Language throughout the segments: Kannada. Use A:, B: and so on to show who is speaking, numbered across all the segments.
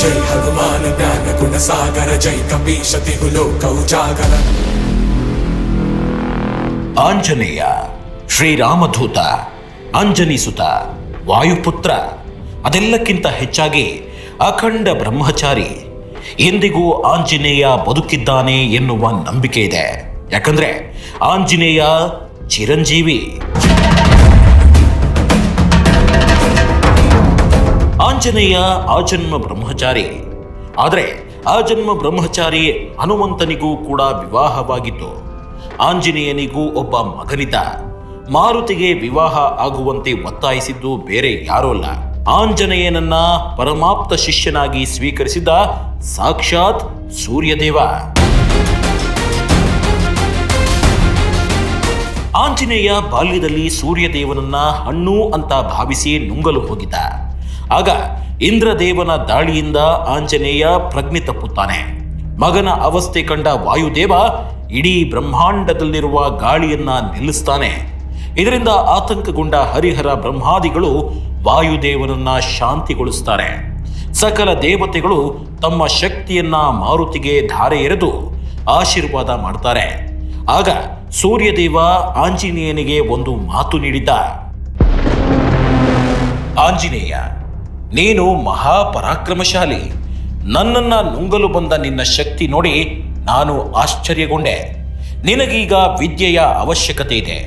A: ಜೈ ಹನುಮಾನ ಜ್ಞಾನ ಗುಣ ಸಾಗರ, ಜೈ ಕಪೀಶ ತಿಹುಲೋಕ ಜಾಗರ
B: ಆಂಜನೇಯ, ಶ್ರೀರಾಮಧೂತ ಅಂಜನಿಸುತ ವಾಯುಪುತ್ರ, ಅದೆಲ್ಲಕ್ಕಿಂತ ಹೆಚ್ಚಾಗಿ ಅಖಂಡ ಬ್ರಹ್ಮಚಾರಿ, ಎಂದಿಗೂ ಆಂಜನೇಯ ಬದುಕಿದ್ದಾನೆ ಎನ್ನುವ ನಂಬಿಕೆ ಇದೆ ಯಾಕಂದ್ರೆ ಆಂಜನೇಯ ಚಿರಂಜೀವಿ. ಆಂಜನೇಯ ಆಜನ್ಮ ಬ್ರಹ್ಮಚಾರಿ. ಆದರೆ ಆಜನ್ಮ ಬ್ರಹ್ಮಚಾರಿ ಹನುಮಂತನಿಗೂ ಕೂಡ ವಿವಾಹವಾಗಿತ್ತು. ಆಂಜನೇಯನಿಗೂ ಒಬ್ಬ ಮಗನಿದ್ದ. ಮಾರುತಿಗೆ ವಿವಾಹ ಆಗುವಂತೆ ಒತ್ತಾಯಿಸಿದ್ದು ಬೇರೆ ಯಾರೂ ಅಲ್ಲ. ಆಂಜನೇಯನನ್ನ ಪರಮಾಪ್ತ ಶಿಷ್ಯನಾಗಿ ಸ್ವೀಕರಿಸಿದ ಸಾಕ್ಷಾತ್ ಸೂರ್ಯದೇವ. ಆಂಜನೇಯ ಬಾಲ್ಯದಲ್ಲಿ ಸೂರ್ಯದೇವನನ್ನ ಹಣ್ಣು ಅಂತ ಭಾವಿಸಿ ನುಂಗಲು ಹೋಗಿದ್ದ. ಆಗ ಇಂದ್ರದೇವನ ದಾಳಿಯಿಂದ ಆಂಜನೇಯ ಪ್ರಜ್ಞೆ ತಪ್ಪುತ್ತಾನೆ. ಮಗನ ಅವಸ್ಥೆ ಕಂಡ ವಾಯುದೇವ ಇಡೀ ಬ್ರಹ್ಮಾಂಡದಲ್ಲಿರುವ ಗಾಳಿಯನ್ನ ನಿಲ್ಲಿಸ್ತಾನೆ. ಇದರಿಂದ ಆತಂಕಗೊಂಡ ಹರಿಹರ ಬ್ರಹ್ಮಾದಿಗಳು ವಾಯುದೇವನನ್ನ ಶಾಂತಿಗೊಳಿಸ್ತಾರೆ. ಸಕಲ ದೇವತೆಗಳು ತಮ್ಮ ಶಕ್ತಿಯನ್ನ ಮಾರುತಿಗೆ ಧಾರೆ ಎರೆದು ಆಶೀರ್ವಾದ ಮಾಡ್ತಾರೆ. ಆಗ ಸೂರ್ಯದೇವ ಆಂಜನೇಯನಿಗೆ ಒಂದು ಮಾತು ನೀಡಿದ್ದ. ಆಂಜನೇಯ ನೀನು ಮಹಾಪರಾಕ್ರಮಶಾಲಿ. ನನ್ನನ್ನು ನುಂಗಲು ಬಂದ ನಿನ್ನ ಶಕ್ತಿ ನೋಡಿ ನಾನು ಆಶ್ಚರ್ಯಗೊಂಡೆ. ನಿನಗೀಗ ವಿದ್ಯೆಯ ಅವಶ್ಯಕತೆ ಇದೆ.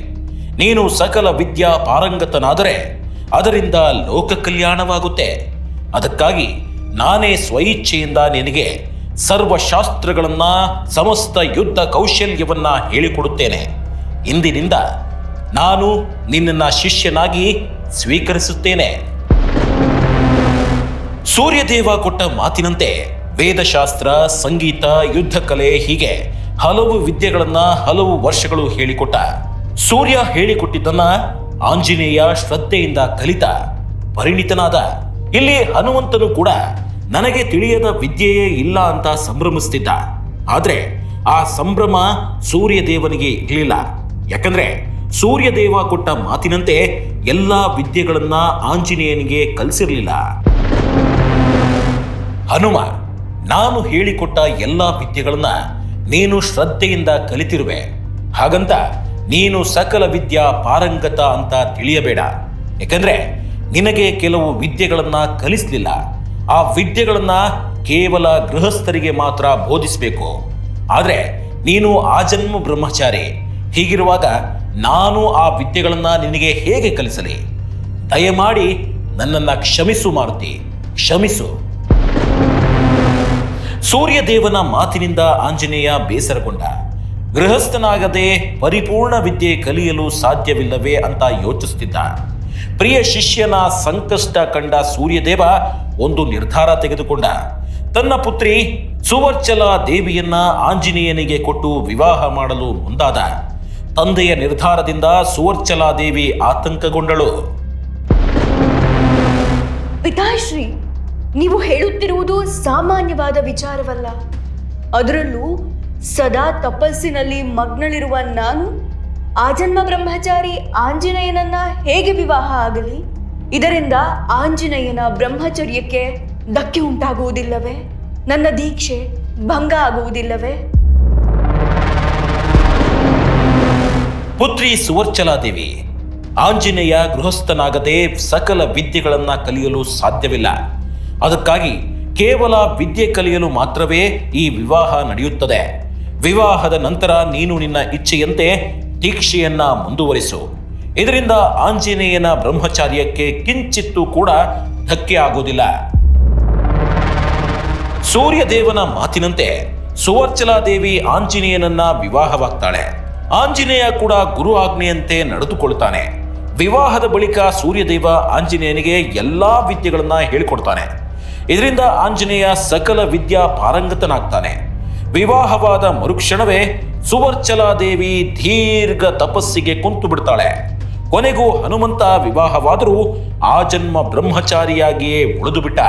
B: ನೀನು ಸಕಲ ವಿದ್ಯಾ ಪಾರಂಗತನಾದರೆ ಅದರಿಂದ ಲೋಕ ಕಲ್ಯಾಣವಾಗುತ್ತೆ. ಅದಕ್ಕಾಗಿ ನಾನೇ ಸ್ವಇಚ್ಛೆಯಿಂದ ನಿನಗೆ ಸರ್ವಶಾಸ್ತ್ರಗಳನ್ನು, ಸಮಸ್ತ ಯುದ್ಧ ಕೌಶಲ್ಯವನ್ನು ಹೇಳಿಕೊಡುತ್ತೇನೆ. ಇಂದಿನಿಂದ ನಾನು ನಿನ್ನನ್ನು ಶಿಷ್ಯನಾಗಿ ಸ್ವೀಕರಿಸುತ್ತೇನೆ. ಸೂರ್ಯದೇವ ಕೊಟ್ಟ ಮಾತಿನಂತೆ ವೇದಶಾಸ್ತ್ರ, ಸಂಗೀತ ಯುದ್ಧ ಕಲೆ ಹೀಗೆ ಹಲವು ವಿದ್ಯೆಗಳನ್ನ ಹಲವು ವರ್ಷಗಳು ಹೇಳಿಕೊಟ್ಟ. ಸೂರ್ಯ ಹೇಳಿಕೊಟ್ಟಿದ್ದನ್ನ ಆಂಜನೇಯ ಶ್ರದ್ಧೆಯಿಂದ ಕಲಿತ, ಪರಿಣಿತನಾದ. ಇಲ್ಲಿ ಹನುಮಂತನು ಕೂಡ ನನಗೆ ತಿಳಿಯದ ವಿದ್ಯೆಯೇ ಇಲ್ಲ ಅಂತ ಸಂಭ್ರಮಿಸ್ತಿದ್ದ. ಆದ್ರೆ ಆ ಸಂಭ್ರಮ ಸೂರ್ಯದೇವನಿಗೆ ಇರಲಿಲ್ಲ. ಯಾಕಂದ್ರೆ ಸೂರ್ಯದೇವ ಕೊಟ್ಟ ಮಾತಿನಂತೆ ಎಲ್ಲಾ ವಿದ್ಯೆಗಳನ್ನ ಆಂಜನೇಯನಿಗೆ ಕಲಿಸಿರ್ಲಿಲ್ಲ. ಹನುಮ ನಾನು ಹೇಳಿಕೊಟ್ಟ ಎಲ್ಲ ವಿದ್ಯೆಗಳನ್ನ ನೀನು ಶ್ರದ್ಧೆಯಿಂದ ಕಲಿತಿರುವೆ. ಹಾಗಂತ ನೀನು ಸಕಲ ವಿದ್ಯಾ ಪಾರಂಗತ ಅಂತ ತಿಳಿಯಬೇಡ. ಯಾಕಂದ್ರೆ ನಿನಗೆ ಕೆಲವು ವಿದ್ಯೆಗಳನ್ನ ಕಲಿಸಲಿಲ್ಲ. ಆ ವಿದ್ಯೆಗಳನ್ನ ಕೇವಲ ಗೃಹಸ್ಥರಿಗೆ ಮಾತ್ರ ಬೋಧಿಸಬೇಕು. ಆದರೆ ನೀನು ಆಜನ್ಮ ಬ್ರಹ್ಮಚಾರಿ. ಹೀಗಿರುವಾಗ ನಾನು ಆ ವಿದ್ಯೆಗಳನ್ನು ನಿನಗೆ ಹೇಗೆ ಕಲಿಸಲಿ? ದಯಮಾಡಿ ನನ್ನನ್ನು ಕ್ಷಮಿಸು ಮಾರುತಿ. ಕ್ಷಮಿಸು. ಸೂರ್ಯದೇವನ ಮಾತಿನಿಂದ ಆಂಜನೇಯ ಬೇಸರಗೊಂಡ. ಗೃಹಸ್ಥನಾಗದೆ ಪರಿಪೂರ್ಣ ವಿದ್ಯೆ ಕಲಿಯಲು ಸಾಧ್ಯವಿಲ್ಲವೇ ಅಂತ ಯೋಚಿಸುತ್ತಿದ್ದ. ಪ್ರಿಯ ಶಿಷ್ಯನ ಸಂಕಷ್ಟ ಕಂಡ ಸೂರ್ಯದೇವ ಒಂದು ನಿರ್ಧಾರ ತೆಗೆದುಕೊಂಡ. ತನ್ನ ಪುತ್ರಿ ಸುವರ್ಚಲ ದೇವಿಯನ್ನ ಆಂಜನೇಯನಿಗೆ ಕೊಟ್ಟು ವಿವಾಹ ಮಾಡಲು ಮುಂದಾದ. ತಂದೆಯ ನಿರ್ಧಾರದಿಂದ ಸುವರ್ಚಲಾ ದೇವಿ ಆತಂಕಗೊಂಡಳು.
C: ಪಿತಾಶ್ರೀ ನೀವು ಹೇಳುತ್ತಿರುವುದು ಸಾಮಾನ್ಯವಾದ ವಿಚಾರವಲ್ಲ. ಅದರಲ್ಲೂ ಸದಾ ತಪಸ್ಸಿನಲ್ಲಿ ಮಗ್ನಳಿರುವ ನಾನು ಆಜನ್ಮ ಬ್ರಹ್ಮಚಾರಿ ಆಂಜನೇಯನನ್ನ ಹೇಗೆ ವಿವಾಹ ಆಗಲಿ? ಇದರಿಂದ ಆಂಜನೇಯನ ಬ್ರಹ್ಮಚರ್ಯಕ್ಕೆ ಧಕ್ಕೆ ಉಂಟಾಗುವುದಿಲ್ಲವೇ? ನನ್ನ ದೀಕ್ಷೆ ಭಂಗ ಆಗುವುದಿಲ್ಲವೇ?
B: ಪುತ್ರಿ ಸುವರ್ಚಲಾದೇವಿ, ಆಂಜನೇಯ ಗೃಹಸ್ಥನಾಗದೆ ಸಕಲ ವಿದ್ಯೆಗಳನ್ನ ಕಲಿಯಲು ಸಾಧ್ಯವಿಲ್ಲ. ಅದಕ್ಕಾಗಿ ಕೇವಲ ವಿದ್ಯೆ ಕಲಿಯಲು ಮಾತ್ರವೇ ಈ ವಿವಾಹ ನಡೆಯುತ್ತದೆ. ವಿವಾಹದ ನಂತರ ನೀನು ನಿನ್ನ ಇಚ್ಛೆಯಂತೆ ದೀಕ್ಷೆಯನ್ನ ಮುಂದುವರಿಸು. ಇದರಿಂದ ಆಂಜನೇಯನ ಬ್ರಹ್ಮಚಾರ್ಯಕ್ಕೆ ಕಿಂಚಿತ್ತೂ ಕೂಡ ಧಕ್ಕೆ ಆಗುವುದಿಲ್ಲ. ಸೂರ್ಯದೇವನ ಮಾತಿನಂತೆ ಸುವರ್ಚಲಾದೇವಿ ಆಂಜನೇಯನನ್ನ ವಿವಾಹವಾಗ್ತಾಳೆ. ಆಂಜನೇಯ ಕೂಡ ಗುರು ಆಜ್ಞೆಯಂತೆ ನಡೆದುಕೊಳ್ತಾನೆ. ವಿವಾಹದ ಬಳಿಕ ಸೂರ್ಯದೇವ ಆಂಜನೇಯನಿಗೆ ಎಲ್ಲಾ ವಿದ್ಯೆಗಳನ್ನ ಹೇಳಿಕೊಡ್ತಾನೆ. ಇದರಿಂದ ಆಂಜನೇಯ ಸಕಲ ವಿದ್ಯಾ ಪಾರಂಗತನಾಗ್ತಾನೆ. ವಿವಾಹವಾದ ಮರುಕ್ಷಣವೇ ಸುವರ್ಚಲಾದೇವಿ ದೀರ್ಘ ತಪಸ್ಸಿಗೆ ಕುಂತು ಬಿಡ್ತಾಳೆ. ಕೊನೆಗೂ ಹನುಮಂತ ವಿವಾಹವಾದರೂ ಆ ಜನ್ಮ ಬ್ರಹ್ಮಚಾರಿಯಾಗಿಯೇ ಉಳಿದು ಬಿಟ್ಟ.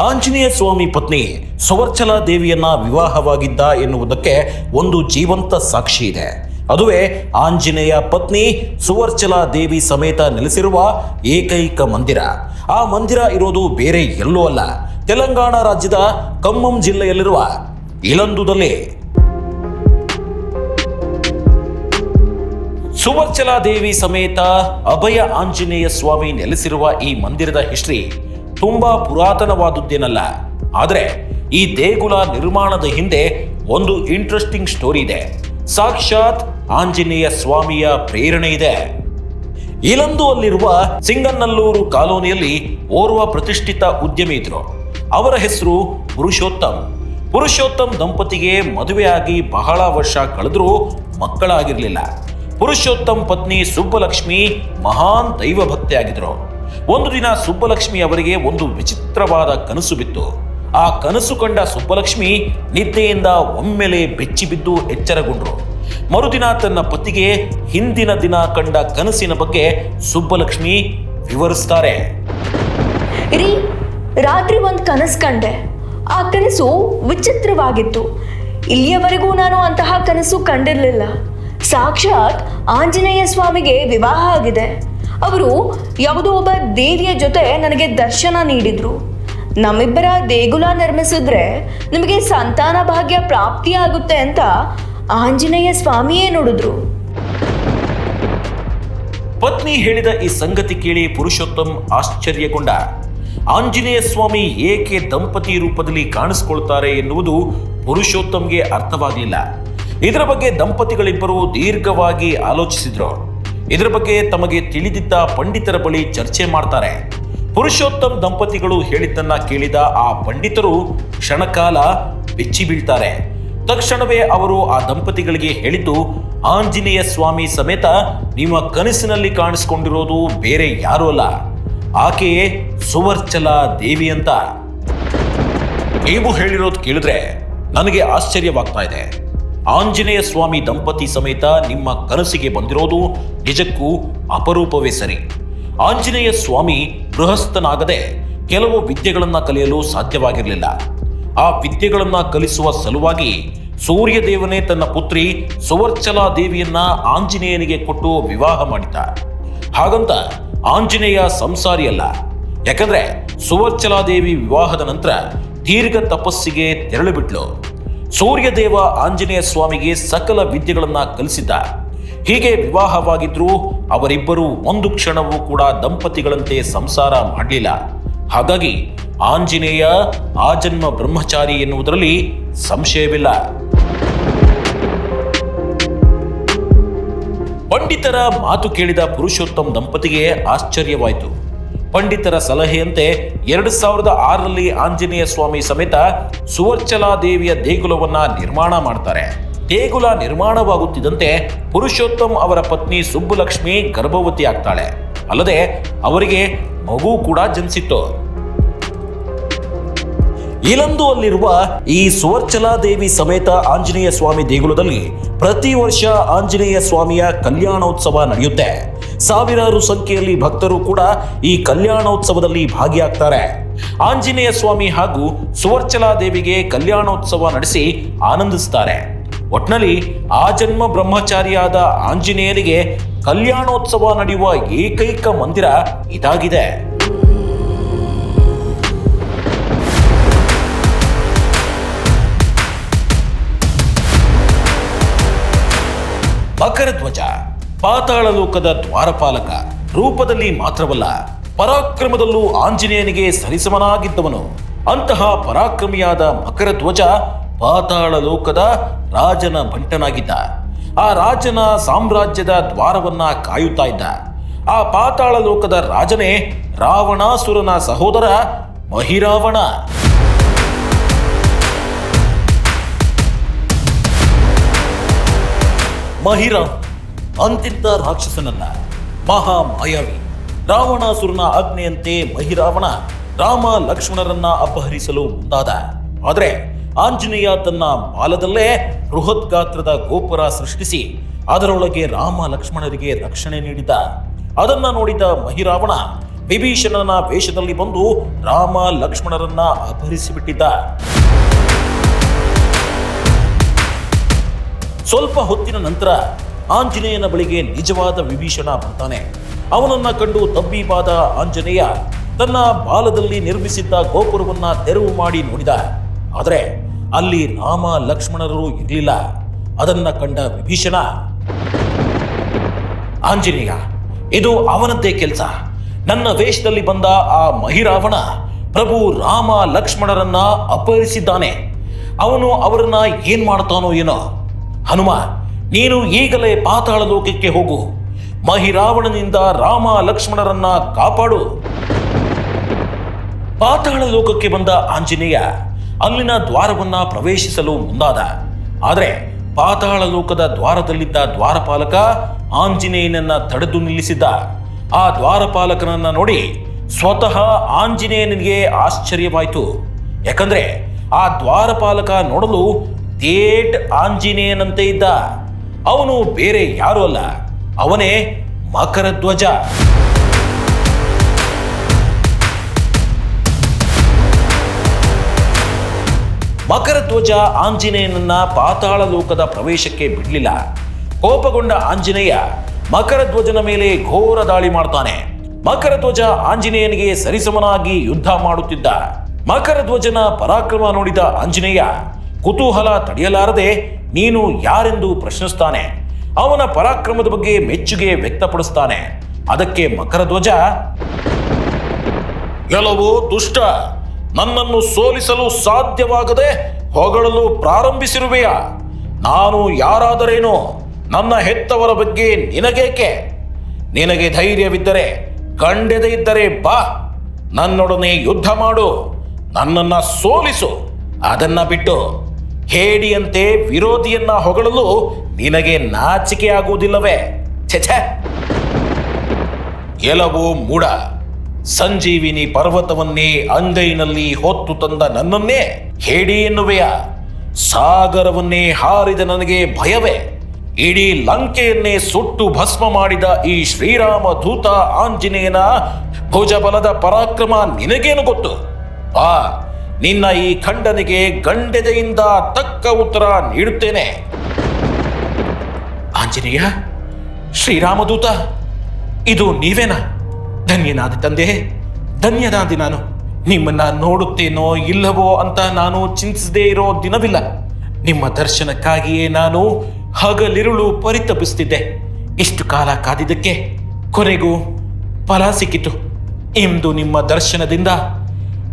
B: ಆಂಜನೇಯ ಸ್ವಾಮಿ ಪತ್ನಿ ಸುವರ್ಚಲಾ ದೇವಿಯನ್ನ ವಿವಾಹವಾಗಿದ್ದ ಎನ್ನುವುದಕ್ಕೆ ಒಂದು ಜೀವಂತ ಸಾಕ್ಷಿ ಇದೆ. ಅದುವೇ ಆಂಜನೇಯ ಪತ್ನಿ ಸುವರ್ಚಲಾ ದೇವಿ ಸಮೇತ ನೆಲೆಸಿರುವ ಏಕೈಕ ಮಂದಿರ. ಆ ಮಂದಿರ ಇರೋದು ಬೇರೆ ಎಲ್ಲೂ ಅಲ್ಲ. ತೆಲಂಗಾಣ ರಾಜ್ಯದ ಖಮ್ಮಂ ಜಿಲ್ಲೆಯಲ್ಲಿರುವ ಇಲಂದುದಲ್ಲಿ. ಸುವರ್ಚಲಾ ದೇವಿ ಸಮೇತ ಅಭಯ ಆಂಜನೇಯ ಸ್ವಾಮಿ ನೆಲೆಸಿರುವ ಈ ಮಂದಿರದ ಹಿಸ್ಟ್ರಿ ತುಂಬಾ ಪುರಾತನವಾದುದ್ದೇನಲ್ಲ. ಆದರೆ ಈ ದೇಗುಲ ನಿರ್ಮಾಣದ ಹಿಂದೆ ಒಂದು ಇಂಟ್ರೆಸ್ಟಿಂಗ್ ಸ್ಟೋರಿ ಇದೆ. ಸಾಕ್ಷಾತ್ ಆಂಜನೇಯ ಸ್ವಾಮಿಯ ಪ್ರೇರಣೆ ಇದೆ. ಇಲಂದು ಅಲ್ಲಿರುವ ಸಿಂಗನ್ನಲ್ಲೂರು ಕಾಲೋನಿಯಲ್ಲಿ ಓರ್ವ ಪ್ರತಿಷ್ಠಿತ ಉದ್ಯಮಿ ಇದ್ರು ಅವರ ಹೆಸರು ಪುರುಷೋತ್ತಮ್. ಪುರುಷೋತ್ತಮ್ ದಂಪತಿಗೆ ಮದುವೆಯಾಗಿ ಬಹಳ ವರ್ಷ ಕಳೆದರೂ ಮಕ್ಕಳಾಗಿರಲಿಲ್ಲ. ಪುರುಷೋತ್ತಮ್ ಪತ್ನಿ ಸುಬ್ಬಲಕ್ಷ್ಮಿ ಮಹಾನ್ ದೈವ ಭಕ್ತೆಯಾಗಿದ್ರು ಒಂದು ದಿನ ಸುಬ್ಬಲಕ್ಷ್ಮಿ ಅವರಿಗೆ ಒಂದು ವಿಚಿತ್ರವಾದ ಕನಸು ಬಿತ್ತು. ಆ ಕನಸು ಕಂಡ ಸುಬ್ಬಲಕ್ಷ್ಮಿ ನಿದ್ದೆಯಿಂದ ಒಮ್ಮೆಲೆ ಬೆಚ್ಚಿ ಬಿದ್ದು ಎಚ್ಚರಗೊಂಡ್ರು. ಮರುದಿನ ತನ್ನ ಪತಿಗೆ ಹಿಂದಿನ ದಿನ ಕಂಡ ಕನಸಿನ ಬಗ್ಗೆ ಸುಬ್ಬಲಕ್ಷ್ಮಿ ವಿವರಿಸ್ತಾರೆ.
C: ರೀ ರಾತ್ರಿ ಒಂದು ಕನಸು ಕಂಡೆ. ಆ ಕನಸು ವಿಚಿತ್ರವಾಗಿತ್ತು. ಇಲ್ಲಿಯವರೆಗೂ ನಾನು ಅಂತಹ ಕನಸು ಕಂಡಿರಲಿಲ್ಲ. ಸಾಕ್ಷಾತ್ ಆಂಜನೇಯ ಸ್ವಾಮಿಗೆ ವಿವಾಹ ಆಗಿದೆ. ಅವರು ಯಾವುದೋ ಒಬ್ಬ ದೇವಿಯ ಜೊತೆ ನನಗೆ ದರ್ಶನ ನೀಡಿದ್ರು. ನಮ್ಮಿಬ್ಬರ ದೇಗುಲ ನಿರ್ಮಿಸಿದ್ರೆ ನಿಮಗೆ ಸಂತಾನ ಭಾಗ್ಯ ಪ್ರಾಪ್ತಿಯಾಗುತ್ತೆ ಅಂತ ಆಂಜನೇಯ ಸ್ವಾಮಿಯೇ ನೋಡಿದ್ರು.
B: ಪತ್ನಿ ಹೇಳಿದ ಈ ಸಂಗತಿ ಕೇಳಿ ಪುರುಷೋತ್ತಮ್ ಆಶ್ಚರ್ಯಗೊಂಡ. ಆಂಜನೇಯ ಸ್ವಾಮಿ ಏಕೆ ದಂಪತಿ ರೂಪದಲ್ಲಿ ಕಾಣಿಸ್ಕೊಳ್ತಾರೆ ಎನ್ನುವುದು ಪುರುಷೋತ್ತಮ್ಗೆ ಅರ್ಥವಾಗಲಿಲ್ಲ. ಇದರ ಬಗ್ಗೆ ದಂಪತಿಗಳಿಬ್ಬರು ದೀರ್ಘವಾಗಿ ಆಲೋಚಿಸಿದ್ರು. ಇದರ ಬಗ್ಗೆ ತಮಗೆ ತಿಳಿದಿದ್ದ ಪಂಡಿತರ ಬಳಿ ಚರ್ಚೆ ಮಾಡ್ತಾರೆ. ಪುರುಷೋತ್ತಮ್ ದಂಪತಿಗಳು ಹೇಳಿದ್ದನ್ನ ಕೇಳಿದ ಆ ಪಂಡಿತರು ಕ್ಷಣಕಾಲ ಬೆಚ್ಚಿ ಬೀಳ್ತಾರೆ ತಕ್ಷಣವೇ ಅವರು ಆ ದಂಪತಿಗಳಿಗೆ ಹೇಳಿತು ಆಂಜನೇಯ ಸ್ವಾಮಿ ಸಮೇತ ನಿಮ್ಮ ಕನಸಿನಲ್ಲಿ ಕಾಣಿಸ್ಕೊಂಡಿರೋದು ಬೇರೆ ಯಾರೂ ಅಲ್ಲ. ಆಕೆಯೇ ಸುವರ್ಚಲ ದೇವಿ ಅಂತ. ನೀವು ಹೇಳಿರೋದು ಕೇಳಿದ್ರೆ ನನಗೆ ಆಶ್ಚರ್ಯವಾಗ್ತಾ ಇದೆ. ಆಂಜನೇಯ ಸ್ವಾಮಿ ದಂಪತಿ ಸಮೇತ ನಿಮ್ಮ ಕನಸಿಗೆ ಬಂದಿರೋದು ನಿಜಕ್ಕೂ ಅಪರೂಪವೇ ಸರಿ. ಆಂಜನೇಯ ಸ್ವಾಮಿ ಗೃಹಸ್ಥನಾಗದೆ ಕೆಲವು ವಿದ್ಯೆಗಳನ್ನು ಕಲಿಯಲು ಸಾಧ್ಯವಾಗಿರಲಿಲ್ಲ. ಆ ವಿದ್ಯೆಗಳನ್ನ ಕಲಿಸುವ ಸಲುವಾಗಿ ಸೂರ್ಯದೇವನೇ ತನ್ನ ಪುತ್ರಿ ಸುವರ್ಚಲಾ ದೇವಿಯನ್ನ ಆಂಜನೇಯನಿಗೆ ಕೊಟ್ಟು ವಿವಾಹ ಮಾಡಿದ್ದ ಹಾಗಂತ ಆಂಜನೇಯ ಸಂಸಾರಿ ಅಲ್ಲ. ಯಾಕಂದ್ರೆ ಸುವರ್ಚಲಾದೇವಿ ವಿವಾಹದ ನಂತರ ದೀರ್ಘ ತಪಸ್ಸಿಗೆ ತೆರಳಿಬಿಟ್ಲು ಸೂರ್ಯದೇವ ಆಂಜನೇಯ ಸ್ವಾಮಿಗೆ ಸಕಲ ವಿದ್ಯೆಗಳನ್ನ ಕಲಿಸಿದ್ದ ಹೀಗೆ ವಿವಾಹವಾಗಿದ್ರೂ ಅವರಿಬ್ಬರು ಒಂದು ಕ್ಷಣವೂ ಕೂಡ ದಂಪತಿಗಳಂತೆ ಸಂಸಾರ ಮಾಡಲಿಲ್ಲ. ಹಾಗಾಗಿ ಆಂಜನೇಯ ಆಜನ್ಮ ಬ್ರಹ್ಮಚಾರಿ ಎನ್ನುವುದರಲ್ಲಿ ಸಂಶಯವಿಲ್ಲ. ಪಂಡಿತರ ಮಾತು ಕೇಳಿದ ಪುರುಷೋತ್ತಮ್ ದಂಪತಿಗೆ ಆಶ್ಚರ್ಯವಾಯಿತು. ಪಂಡಿತರ ಸಲಹೆಯಂತೆ ಎರಡು ಸಾವಿರದ ಆರರಲ್ಲಿ ಆಂಜನೇಯ ಸ್ವಾಮಿ ಸಮೇತ ಸುವರ್ಚಲಾ ದೇವಿಯ ದೇಗುಲವನ್ನ ನಿರ್ಮಾಣ ಮಾಡ್ತಾರೆ. ದೇಗುಲ ನಿರ್ಮಾಣವಾಗುತ್ತಿದ್ದಂತೆ ಪುರುಷೋತ್ತಮ್ ಅವರ ಪತ್ನಿ ಸುಬ್ಬುಲಕ್ಷ್ಮಿ ಗರ್ಭವತಿ ಆಗ್ತಾಳೆ ಅಲ್ಲದೆ ಅವರಿಗೆ ಮಗು ಕೂಡ ಜನಿಸಿತ್ತು. ಇಲಂದು ಅಲ್ಲಿರುವ ಈ ಸುವರ್ಚಲಾ ದೇವಿ ಸಮೇತ ಆಂಜನೇಯ ಸ್ವಾಮಿ ದೇಗುಲದಲ್ಲಿ ಪ್ರತಿ ವರ್ಷ ಆಂಜನೇಯ ಸ್ವಾಮಿಯ ಕಲ್ಯಾಣೋತ್ಸವ ನಡೆಯುತ್ತೆ. ಸಾವಿರಾರು ಸಂಖ್ಯೆಯಲ್ಲಿ ಭಕ್ತರು ಕೂಡ ಈ ಕಲ್ಯಾಣೋತ್ಸವದಲ್ಲಿ ಭಾಗಿಯಾಗ್ತಾರೆ. ಆಂಜನೇಯ ಸ್ವಾಮಿ ಹಾಗೂ ಸುವರ್ಚಲಾ ದೇವಿಗೆ ಕಲ್ಯಾಣೋತ್ಸವ ನಡೆಸಿ ಆನಂದಿಸ್ತಾರೆ. ಒಟ್ನಲ್ಲಿ ಆ ಜನ್ಮ ಬ್ರಹ್ಮಚಾರಿಯಾದ ಆಂಜನೇಯರಿಗೆ ಕಲ್ಯಾಣೋತ್ಸವ ನಡೆಯುವ ಏಕೈಕ ಮಂದಿರ ಇದಾಗಿದೆ. ಮಕರ ಧ್ವಜ, ಪಾತಾಳ ಲೋಕದ ದ್ವಾರಪಾಲಕ. ರೂಪದಲ್ಲಿ ಮಾತ್ರವಲ್ಲ, ಪರಾಕ್ರಮದಲ್ಲೂ ಆಂಜನೇಯನಿಗೆ ಸರಿಸಮನಾಗಿದ್ದವನು. ಅಂತಹ ಪರಾಕ್ರಮಿಯಾದ ಮಕರಧ್ವಜ ಪಾತಾಳ ಲೋಕದ ರಾಜನ ಬಂಟನಾಗಿದ್ದ. ಆ ರಾಜನ ಸಾಮ್ರಾಜ್ಯದ ದ್ವಾರವನ್ನ ಕಾಯುತ್ತಾ ಇದ್ದ. ಆ ಪಾತಾಳ ಲೋಕದ ರಾಜನೇ ರಾವಣಾಸುರನ ಸಹೋದರ ಮಹಿರಾವಣ. ಮಹಿರ ಅಂತಿದ್ದ ರಾಕ್ಷಸನನ್ನ ಮಹಾ ರಾವಣಾಸುರನ ಆಜ್ಞೆಯಂತೆ ಮಹಿರಾವಣ ರಾಮ ಲಕ್ಷ್ಮಣರನ್ನ ಅಪಹರಿಸಲು ಮುಂದಾದ. ಆದರೆ ಆಂಜನೇಯ ತನ್ನ ಬಾಲದಲ್ಲೇ ಬೃಹತ್ ಗಾತ್ರದ ಗೋಪುರ ಸೃಷ್ಟಿಸಿ ಅದರೊಳಗೆ ರಾಮ ಲಕ್ಷ್ಮಣರಿಗೆ ರಕ್ಷಣೆ ನೀಡಿದ. ಅದನ್ನ ನೋಡಿದ ಮಹಿರಾವಣ ವಿಭೀಷಣನ ವೇಷದಲ್ಲಿ ಬಂದು ರಾಮ ಲಕ್ಷ್ಮಣರನ್ನ ಅಪಹರಿಸಿಬಿಟ್ಟಿದ್ದ. ಸ್ವಲ್ಪ ಹೊತ್ತಿನ ನಂತರ ಆಂಜನೇಯನ ಬಳಿಗೆ ನಿಜವಾದ ವಿಭೀಷಣ ಬರ್ತಾನೆ ಅವನನ್ನ ಕಂಡು ತಬ್ಬಿಬಾದ ಆಂಜನೇಯ ತನ್ನ ಬಾಲದಲ್ಲಿ ನಿರ್ಮಿಸಿದ್ದ ಗೋಪುರವನ್ನ ತೆರವು ಮಾಡಿ ನೋಡಿದ. ಆದರೆ ಅಲ್ಲಿ ರಾಮ ಲಕ್ಷ್ಮಣರು ಇರಲಿಲ್ಲ. ಅದನ್ನ ಕಂಡ ವಿಭೀಷಣ, ಆಂಜನೇಯ, ಇದು ಅವನದ್ದೇ ಕೆಲಸ. ನನ್ನ ವೇಷದಲ್ಲಿ ಬಂದ ಆ ಮಹಿರಾವಣ ಪ್ರಭು ರಾಮ ಲಕ್ಷ್ಮಣರನ್ನ ಅಪಹರಿಸಿದ್ದಾನೆ. ಅವನು ಅವರನ್ನ ಏನ್ ಮಾಡ್ತಾನೋ ಏನೋ. ಹನುಮ, ನೀನು ಈಗಲೇ ಪಾತಾಳ ಲೋಕಕ್ಕೆ ಹೋಗು. ಮಹಿರಾವಣನಿಂದ ರಾಮ ಲಕ್ಷ್ಮಣರನ್ನ ಕಾಪಾಡು. ಪಾತಾಳ ಲೋಕಕ್ಕೆ ಬಂದ ಆಂಜನೇಯ ಅಲ್ಲಿನ ದ್ವಾರವನ್ನ ಪ್ರವೇಶಿಸಲು ಮುಂದಾದ. ಆದರೆ ಪಾತಾಳ ಲೋಕದ ದ್ವಾರದಲ್ಲಿದ್ದ ದ್ವಾರಪಾಲಕ ಆಂಜನೇಯನನ್ನ ತಡೆದು ನಿಲ್ಲಿಸಿದ್ದ. ಆ ದ್ವಾರಪಾಲಕನನ್ನ ನೋಡಿ ಸ್ವತಃ ಆಂಜನೇಯನಿಗೆ ಆಶ್ಚರ್ಯವಾಯಿತು. ಯಾಕಂದ್ರೆ ಆ ದ್ವಾರಪಾಲಕ ನೋಡಲು ತೇಟ್ ಆಂಜನೇಯನಂತೆ ಇದ್ದ. ಅವನು ಬೇರೆ ಯಾರೂ ಅಲ್ಲ. ಅವನೇ ಮಕರಧ್ವಜ ಮಕರಧ್ವಜ ಆಂಜನೇಯನನ್ನ ಪಾತಾಳ ಲೋಕದ ಪ್ರವೇಶಕ್ಕೆ ಬಿಡಲಿಲ್ಲ. ಕೋಪಗೊಂಡ ಆಂಜನೇಯ ಮಕರಧ್ವಜನ ಮೇಲೆ ಘೋರ ದಾಳಿ ಮಾಡ್ತಾನೆ. ಮಕರಧ್ವಜ ಆಂಜನೇಯನಿಗೆ ಸರಿಸಮನಾಗಿ ಯುದ್ಧ ಮಾಡುತ್ತಿದ್ದ. ಮಕರಧ್ವಜನ ಪರಾಕ್ರಮ ನೋಡಿದ ಆಂಜನೇಯ ಕುತೂಹಲ ತಡೆಯಲಾರದೆ ನೀನು ಯಾರೆಂದು ಪ್ರಶ್ನಿಸ್ತಾನೆ? ಅವನ ಪರಾಕ್ರಮದ ಬಗ್ಗೆ ಮೆಚ್ಚುಗೆ ವ್ಯಕ್ತಪಡಿಸ್ತಾನೆ. ಅದಕ್ಕೆ ಮಕರಧ್ವಜ ಗೆಲುವು ದುಷ್ಟ. ನನ್ನನ್ನು ಸೋಲಿಸಲು ಸಾಧ್ಯವಾಗದೆ ಹೊಗಳಲು ಪ್ರಾರಂಭಿಸಿರುವೆಯ? ನಾನು ಯಾರಾದರೇನು? ನನ್ನ ಹೆತ್ತವರ ಬಗ್ಗೆ ನಿನಗೇಕೆ? ನಿನಗೆ ಧೈರ್ಯವಿದ್ದರೆ ಕಂಡೆದೇ ಇದ್ದರೆ ಬಾ. ನನ್ನೊಡನೆ ಯುದ್ಧ ಮಾಡು. ನನ್ನನ್ನು ಸೋಲಿಸು. ಅದನ್ನು ಬಿಟ್ಟು ಹೇಡಿಯಂತೆ ವಿರೋಧಿಯನ್ನ ಹೊಗಳಲು ನಿನಗೆ ನಾಚಿಕೆ ಆಗುವುದಿಲ್ಲವೇ ಛೆ. ಎಲವು ಮೂಡ. ಸಂಜೀವಿನಿ ಪರ್ವತವನ್ನೇ ಅಂಗೈನಲ್ಲಿ ಹೊತ್ತು ತಂದ ನನ್ನನ್ನೇ ಹೇಡಿ ಎನ್ನುವೆಯ? ಸಾಗರವನ್ನೇ ಹಾರಿದ ನನಗೆ ಭಯವೇ? ಇಡೀ ಲಂಕೆಯನ್ನೇ ಸುಟ್ಟು ಭಸ್ಮ ಮಾಡಿದ ಈ ಶ್ರೀರಾಮ ದೂತ ಆಂಜನೇಯನ ಭುಜಬಲದ ಪರಾಕ್ರಮ ನಿನಗೇನು ಗೊತ್ತು? ಆ ನಿನ್ನ ಈ ಖಂಡನೆಗೆ ಗಂಡೆದೆಯಿಂದ ತಕ್ಕ ಉತ್ತರ ನೀಡುತ್ತೇನೆ. ಆಂಜನೇಯ, ಶ್ರೀರಾಮದೂತ, ಇದು ನೀವೇನಾ? ಧನ್ಯನಾದ ತಂದೆ, ಧನ್ಯನಾದಿ ನಾನು. ನಿಮ್ಮನ್ನ ನೋಡುತ್ತೇನೋ ಇಲ್ಲವೋ ಅಂತ ನಾನು ಚಿಂತಿಸದೇ ಇರೋ ದಿನವಿಲ್ಲ. ನಿಮ್ಮ ದರ್ಶನಕ್ಕಾಗಿಯೇ ನಾನು ಹಗಲಿರುಳು ಪರಿತಪಿಸ್ತಿದ್ದೆ ಇಷ್ಟು ಕಾಲ ಕಾದಿದ್ದಕ್ಕೆ ಕೊನೆಗೂ ಫಲ ಸಿಕ್ಕಿತು. ಇಂದು ನಿಮ್ಮ ದರ್ಶನದಿಂದ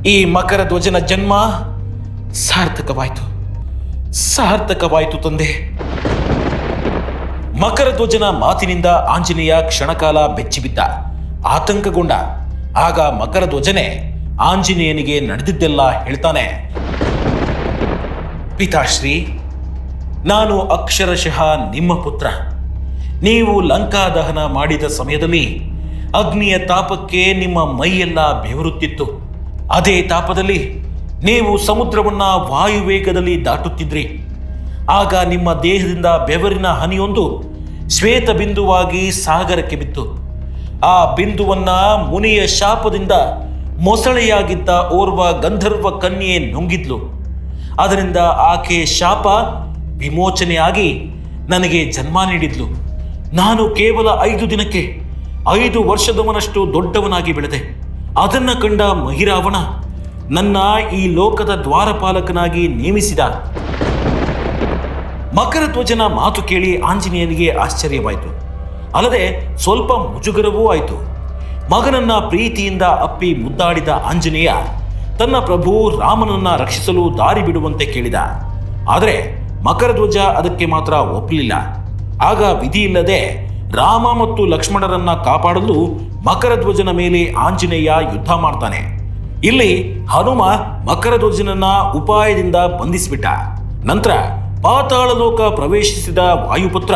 B: ಈ ಮಕರ ಧ್ವಜನ ಜನ್ಮ ಸಾರ್ಥಕವಾಯಿತು. ಸಾರ್ಥಕವಾಯಿತು ತಂದೆ. ಮಕರ ಧ್ವಜನ ಮಾತಿನಿಂದ ಆಂಜನೇಯ ಕ್ಷಣಕಾಲ ಬೆಚ್ಚಿಬಿದ್ದ ಆತಂಕಗೊಂಡ. ಆಗ ಮಕರ ಧ್ವಜನೆ ಆಂಜನೇಯನಿಗೆ ನಡೆದಿದ್ದೆಲ್ಲ ಹೇಳ್ತಾನೆ. ಪಿತಾಶ್ರೀ, ನಾನು ಅಕ್ಷರಶಃ ನಿಮ್ಮ ಪುತ್ರ. ನೀವು ಲಂಕಾ ದಹನ ಮಾಡಿದ ಸಮಯದಲ್ಲಿ ಅಗ್ನಿಯ ತಾಪಕ್ಕೆ ನಿಮ್ಮ ಮೈಯೆಲ್ಲ ಬೆವರುತ್ತಿತ್ತು. ಅದೇ ತಾಪದಲ್ಲಿ ನೀವು ಸಮುದ್ರವನ್ನ ವಾಯುವೇಗದಲ್ಲಿ ದಾಟುತ್ತಿದ್ರಿ. ಆಗ ನಿಮ್ಮ ದೇಹದಿಂದ ಬೆವರಿನ ಹನಿಯೊಂದು ಶ್ವೇತ ಬಿಂದುವಾಗಿ ಸಾಗರಕ್ಕೆ ಬಿತ್ತು. ಆ ಬಿಂದುವನ್ನ ಮುನಿಯ ಶಾಪದಿಂದ ಮೊಸಳೆಯಾಗಿದ್ದ ಓರ್ವ ಗಂಧರ್ವ ಕನ್ಯೆ ನುಂಗಿದ್ಲು. ಅದರಿಂದ ಆಕೆ ಶಾಪ ವಿಮೋಚನೆಯಾಗಿ ನನಗೆ ಜನ್ಮ ನೀಡಿದ್ಲು. ನಾನು ಕೇವಲ ಐದು ದಿನಕ್ಕೆ, ಐದು ವರ್ಷದವನಷ್ಟು ದೊಡ್ಡವನಾಗಿ ಬೆಳೆದೆ. ಅದನ್ನ ಕಂಡ ಮಹಿರಾವಣ, ನನ್ನ ಈ ಲೋಕದ ದ್ವಾರಪಾಲಕನಾಗಿ ನೇಮಿಸಿದ. ಮಕರಧ್ವಜನ ಮಾತು ಕೇಳಿ ಆಂಜನೇಯನಿಗೆ ಆಶ್ಚರ್ಯವಾಯಿತು. ಅಲ್ಲದೆ ಸ್ವಲ್ಪ ಮುಜುಗರವೂ ಆಯಿತು. ಮಗನನ್ನ ಪ್ರೀತಿಯಿಂದ ಅಪ್ಪಿ ಮುದ್ದಾಡಿದ ಆಂಜನೇಯ ತನ್ನ ಪ್ರಭು ರಾಮನನ್ನ ರಕ್ಷಿಸಲು ದಾರಿ ಬಿಡುವಂತೆ ಕೇಳಿದ. ಆದರೆ ಮಕರಧ್ವಜ ಅದಕ್ಕೆ ಮಾತ್ರ ಒಪ್ಪಲಿಲ್ಲ. ಆಗ ವಿಧಿಯಿಲ್ಲದೆ ರಾಮ ಮತ್ತು ಲಕ್ಷ್ಮಣರನ್ನ ಕಾಪಾಡಲು ಮಕರಧ್ವಜನ ಮೇಲೆ ಆಂಜನೇಯ ಯುದ್ಧ ಮಾಡ್ತಾನೆ. ಇಲ್ಲಿ ಹನುಮ ಮಕರಧ್ವಜನನ್ನ ಉಪಾಯದಿಂದ ಬಂಧಿಸಿಬಿಟ್ಟ. ನಂತರ ಪಾತಾಳ ಲೋಕ ಪ್ರವೇಶಿಸಿದ ವಾಯುಪುತ್ರ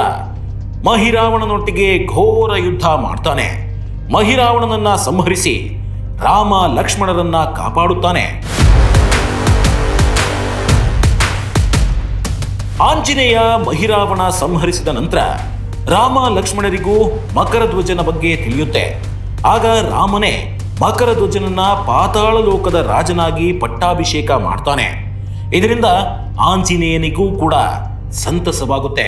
B: ಮಹಿರಾವಣನೊಟ್ಟಿಗೆ ಘೋರ ಯುದ್ಧ ಮಾಡ್ತಾನೆ. ಮಹಿರಾವಣನನ್ನ ಸಂಹರಿಸಿ ರಾಮ ಲಕ್ಷ್ಮಣರನ್ನ ಕಾಪಾಡುತ್ತಾನೆ. ಆಂಜನೇಯ ಮಹಿರಾವಣ ಸಂಹರಿಸಿದ ನಂತರ ರಾಮ ಲಕ್ಷ್ಮಣರಿಗೂ ಮಕರಧ್ವಜನ ಬಗ್ಗೆ ತಿಳಿಯುತ್ತೆ. ಆಗ ರಾಮನೇ ಮಕರಧ್ವಜನನ್ನ ಪಾತಾಳ ಲೋಕದ ರಾಜನಾಗಿ ಪಟ್ಟಾಭಿಷೇಕ ಮಾಡ್ತಾನೆ. ಇದರಿಂದ ಆಂಜನೇಯನಿಗೂ ಕೂಡ ಸಂತಸವಾಗುತ್ತೆ.